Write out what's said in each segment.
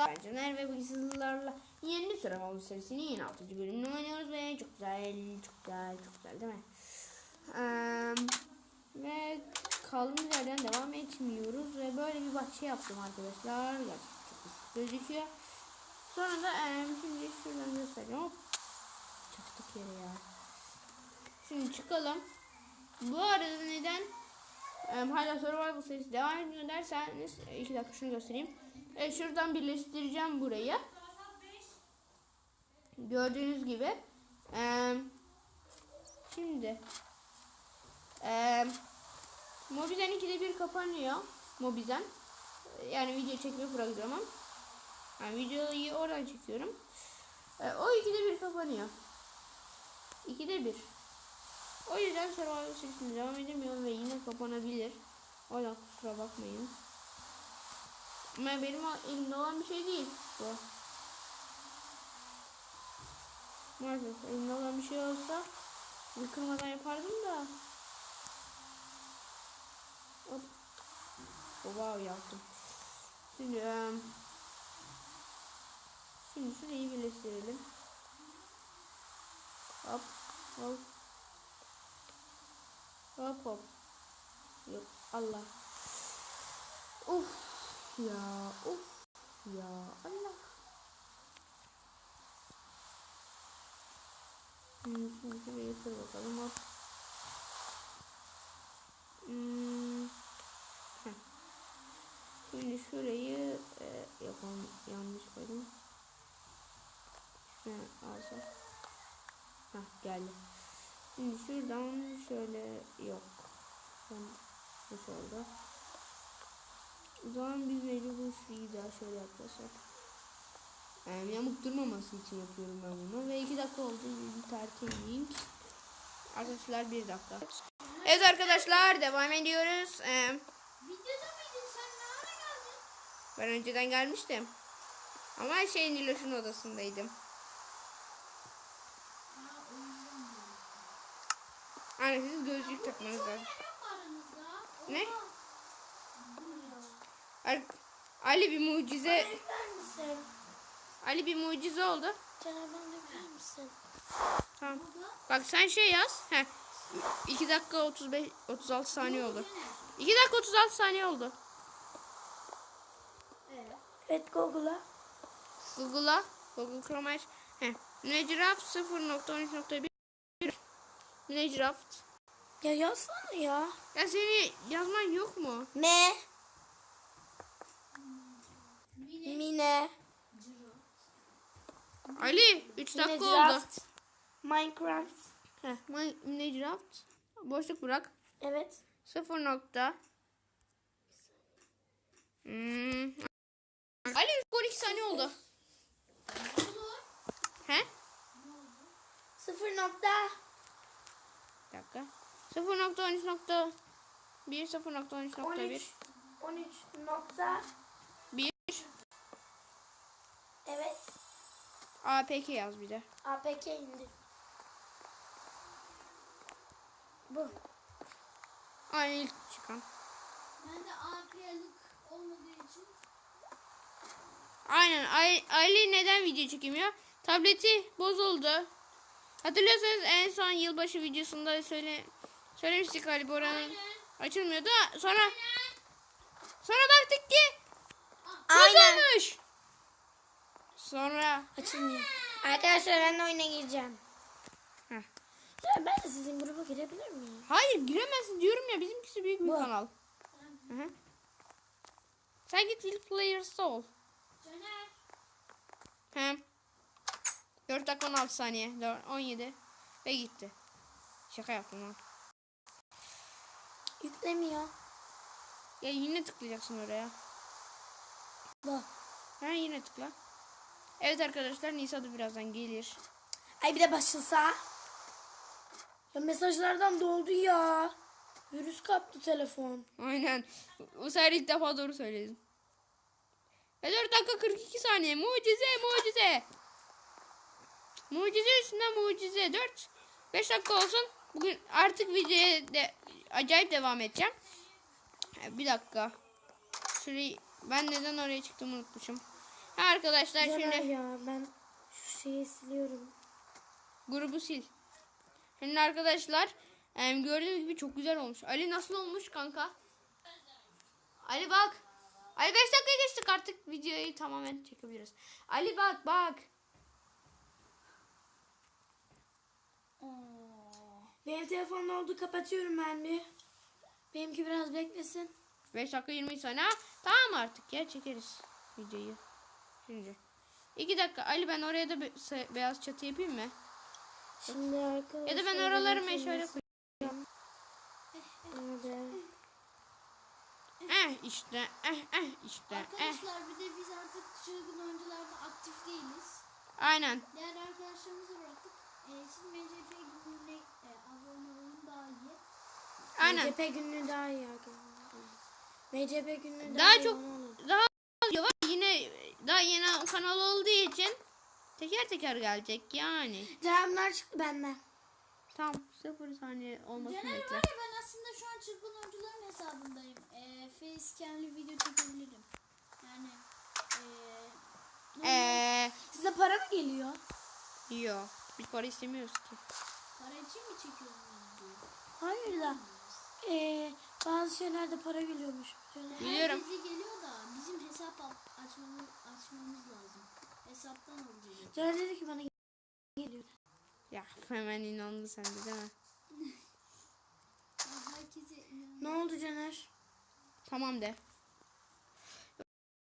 Ben Caner ve bu sizlerle yeni Survival serisinin yeni 6. bölümünü oynuyoruz ve çok güzel, çok güzel, çok güzel değil mi? Eee, ve kaldığımız yerden devam etmiyoruz ve böyle bir bahçe yaptım arkadaşlar. Gerçekten çok güzel gözüküyor. Sonra da eee, şimdi şuradan göstereceğim. Hop. Çaktık yere ya. Şimdi çıkalım. Bu arada neden em, hala Survival serisi devam ediyor derseniz e, iki dakika şunu göstereyim. E, şuradan birleştireceğim burayı. Gördüğünüz gibi. E, şimdi e, Mobizen 2'de bir kapanıyor. Mobizen. Yani video çekme programım. Yani videoyu oradan çekiyorum. E, o 2'de bir kapanıyor. 2'de bir. O yüzden Survivor serisine devam edemiyorum ve yine kapanabilir. O yüzden kusura bakmayın. Ama benim elimde olan bir şey değil bu. Maalesef elimde olan bir şey olsa bir kırmadan yapardım da. Hop. Wow yaptım. Şimdi em, Şimdi şurayı birleştirelim. Hop hop. Hop hop. Yok Allah. Uf ya uf ya Allah. Hmm, Şimdi şurayı kır bakalım hop. Hmm. heh. Şimdi şurayı e, yapalım yanlış koydum. Şuraya alsak. Hah geldi. Şimdi şuradan şöyle yok. Tamam. Hoş oldu. O zaman biz mecbur bu şurayı daha şöyle yapacağız. Yani yamuk durmaması için yapıyorum ben bunu. Ve iki dakika oldu. Terking. Arkadaşlar bir dakika. Evet arkadaşlar devam ediyoruz. Ee, Videoda mıydın sen ne ara geldin? ben önceden gelmiştim. Ama şey Niloş'un odasındaydım. Yani siz gözlük takmanız lazım. Ne Ali bir mucize? Ali bir mucize oldu. Bana bekler misin? Tamam. Bak sen şey yaz. Heh. 2 dakika 35 36 saniye oldu. 2 dakika 36 saniye oldu. Evet. Google'a. Google'a Google Chrome aç. Heh. Minecraft 0.13.1 Minecraft. Ya yazsana ya. Ya seni yazman yok mu? Ne? Mine. Ali 3 dakika oldu. Minecraft. Minecraft. Heh. Min- Minecraft. Boşluk bırak. Evet. 0 nokta. Hmm. Ali 12 saniye oldu. He? Sıfır nokta. Bir dakika. 0.13.1 0.13.1 13. 13 nokta. 1 Evet. APK yaz bir de. APK indi. Bu. Aynı ilk çıkan. Ben de AP'lik olmadığı için Aynen. Ali, Ali neden video çekemiyor? Tableti bozuldu. Hatırlıyorsanız en son yılbaşı videosunda söyle söylemiştik galiba oranın açılmıyordu. Sonra sonra baktık ki Aynen. bozulmuş. Sonra Açılmıyor. Arkadaşlar ben de oyuna gireceğim. Heh. Ya ben de sizin gruba girebilir miyim? hayır giremezsin diyorum ya bizimkisi büyük bir Bu. kanal. Hı hı. Sen git ilk players'ta ol. Caner. He. 4 dakika 16 saniye. 4, 17. Ve gitti. Şaka yaptım lan. Yüklemiyor. Ya yine tıklayacaksın oraya. Bu. Ha yine tıkla. Evet arkadaşlar Nisa da birazdan gelir. Ay bir de başlasa. Ya mesajlardan doldu ya. Virüs kaptı telefon. Aynen. Bu sefer ilk defa doğru söyledin. Ve 4 dakika 42 saniye. Mucize mucize. Mucize üstünden mucize. 4 5 dakika olsun. Bugün artık videoya de acayip devam edeceğim. Bir dakika. Şurayı ben neden oraya çıktım unutmuşum. Arkadaşlar Caner şimdi ya ben şu şeyi siliyorum. grubu sil. Şimdi arkadaşlar gördüğünüz gibi çok güzel olmuş. Ali nasıl olmuş kanka? Ali bak. Ali 5 dakika geçtik artık videoyu tamamen çekebiliriz. Ali bak bak. Benim telefonum oldu kapatıyorum ben bir. Benimki biraz beklesin. 5 dakika 20 saniye. Tamam artık ya çekeriz videoyu. Şimdi. 2 dakika. Ali ben oraya da be- beyaz çatı yapayım mı? Şimdi arkadaşlar. Ya da ben oraları meşale koyayım. Nerede? Eh işte. Eh eh işte. Eh. Arkadaşlar bir de biz artık çılgın oyuncularda aktif değiliz. Aynen. Diğer arkadaşlarımızı bıraktık. Ee, siz MCP günlüğüne e, abone olun daha iyi. Aynen. MCP günlüğü daha iyi arkadaşlar. MCP günlüğü Daha iyi, çok-. Daha. Yine daha yeni kanal olduğu için teker teker gelecek yani. Devamlar çıktı benden. Tam sıfır saniye olmasını Caner bekle. var ya ben aslında şu an çılgın oyuncuların hesabındayım. Ee, facecam'li video çekebilirim. Yani ee, Eee Size para mı geliyor? yok. Biz para istemiyoruz ki. para için mi çekiyorsun videoyu? Hayır da. Ee, bazı şeylerde para geliyormuş. Biliyorum. Bizi geliyor da bizim hesap açmamız, açmamız lazım. Hesaptan olacak. Caner dedi ki bana geliyor. Ya hemen inandı sen de değil mi? Herkese Ne oldu Caner? Tamam de.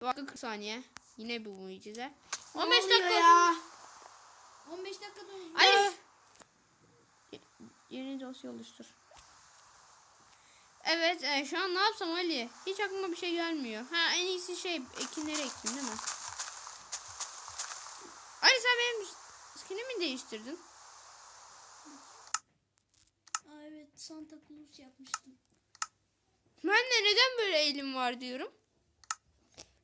Bak 40 saniye. Yine bu mucize. Ne 15 oluyor dakika ya. 15 dakikada Ali. Ye- Yeni dosya oluştur. Evet e, şu an ne yapsam Ali? Hiç aklıma bir şey gelmiyor. Ha en iyisi şey ekinleri ekeyim değil mi? Ali sen benim skinimi değiştirdin. Aa, evet Santa Claus yapmıştım. Ben de neden böyle elim var diyorum.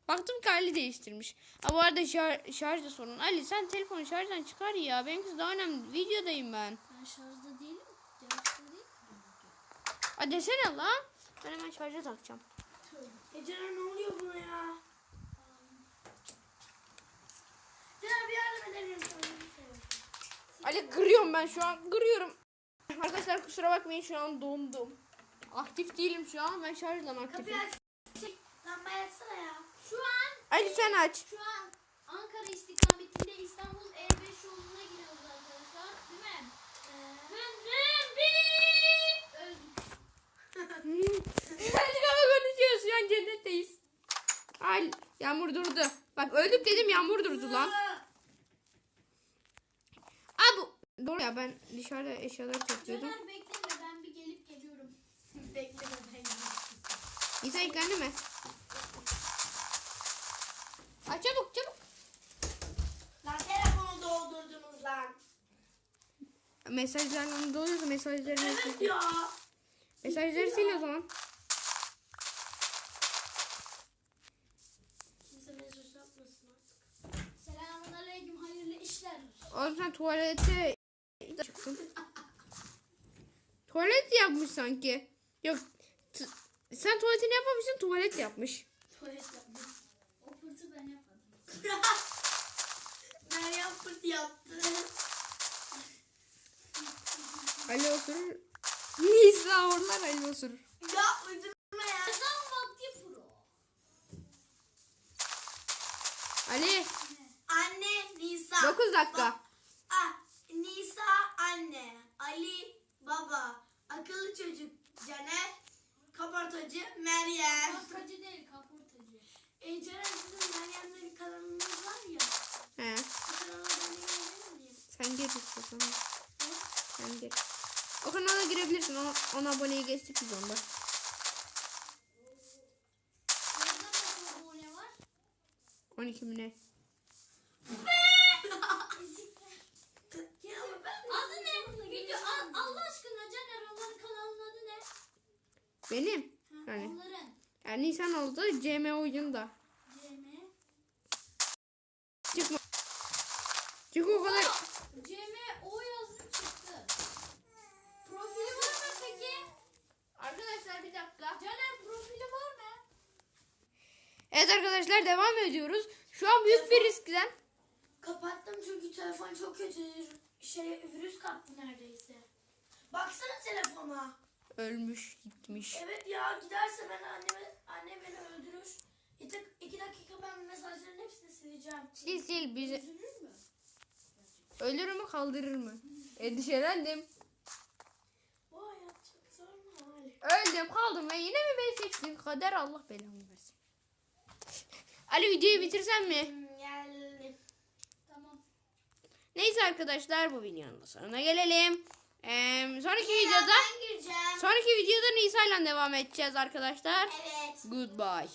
Baktım ki Ali değiştirmiş. Ha bu arada şar şarjda sorun. Ali sen telefonu şarjdan çıkar ya. Benimkisi daha önemli. Videodayım ben. Ben şarjda. Ha desene lan. Ben hemen şarja takacağım. E Caner ne oluyor buna ya? Caner bir yardım edelim sana. Ali kırıyorum ben şu an. Kırıyorum. Arkadaşlar kusura bakmayın şu an dondum. Aktif değilim şu an. Ben şarjdan aktifim. Kapıyı aç. Lambayı açsana ya. Şu an Ali sen aç. şu an Ankara istikametinde Ali ama konuşuyoruz şu an cennetteyiz. Ay yağmur durdu. Bak öldük dedim yağmur durdu lan. Aa bu. Doğru ya ben dışarıda eşyaları topluyordum. Caner bekleme ben bir gelip geliyorum. bekleme ben gelip. İsa yüklendi mi? Ay çabuk çabuk. Lan telefonu doldurdunuz lan. Mesajlarla doluyorsa mesajlarını Evet ya. Mesajları sil o zaman. Kimse mesaj atmasın artık. Selamun aleyküm hayırlı işler. Oğlum sen tuvalete çıktın. Tuvalet yapmış sanki. Yok. sen tuvaletini yapmamışsın tuvalet yapmış. Tuvalet yapmış. O fırtı ben yapmadım. Meryem fırt yaptı. Ali osurur. Nisa orlar Ali osurur. Ya uydurma ya. Ezan vakti pro. Ali Anne Nisa. 9 dakika. Ba- ah, Nisa anne. Ali baba. Akıllı çocuk Caner. Kaportacı Meryem. Kaportacı değil kaportacı. E Caner sizin Meryem'le bir kanalınız var ya. He. O kanala ben de gelebilir miyim? Sen gir istiyorsan. Sen gir. O kanala girebilirsin. Ona, ona aboneyi geçtik biz onda. Var? 12 mi ne? Adı ne? Video al, Allah aşkına Caner onların kanalının adı ne? Benim. Ha, Yani. Onların. Yani Nisan oldu. CM oyunda. CM. Çıkma. Çünkü o kadar... CM o yazın çıktı. Profili var mı peki? Arkadaşlar bir dakika. Caner profili var mı? Evet arkadaşlar devam ediyoruz. Şu an büyük bir riskten. Kapattım çünkü telefon çok kötü. Şey virüs kaptı neredeyse. Baksana telefona. Ölmüş gitmiş. Evet ya giderse ben anneme annem beni öldürür. İki, iki dakika ben mesajların hepsini sileceğim. Sil sil bizi. Üzülür mü? Ölür mü kaldırır mı? Endişelendim. Bu hayat çok zor mu? Öldüm kaldım ve yine mi beni seçtin? Kader Allah belamı versin. Ali videoyu bitirsem mi? Hmm, geldim. Tamam. Neyse arkadaşlar bu videonun da sonuna gelelim. Ee, sonraki videoda Ben gireceğim. sonraki videoda Nisa ile devam edeceğiz arkadaşlar. Evet. Goodbye.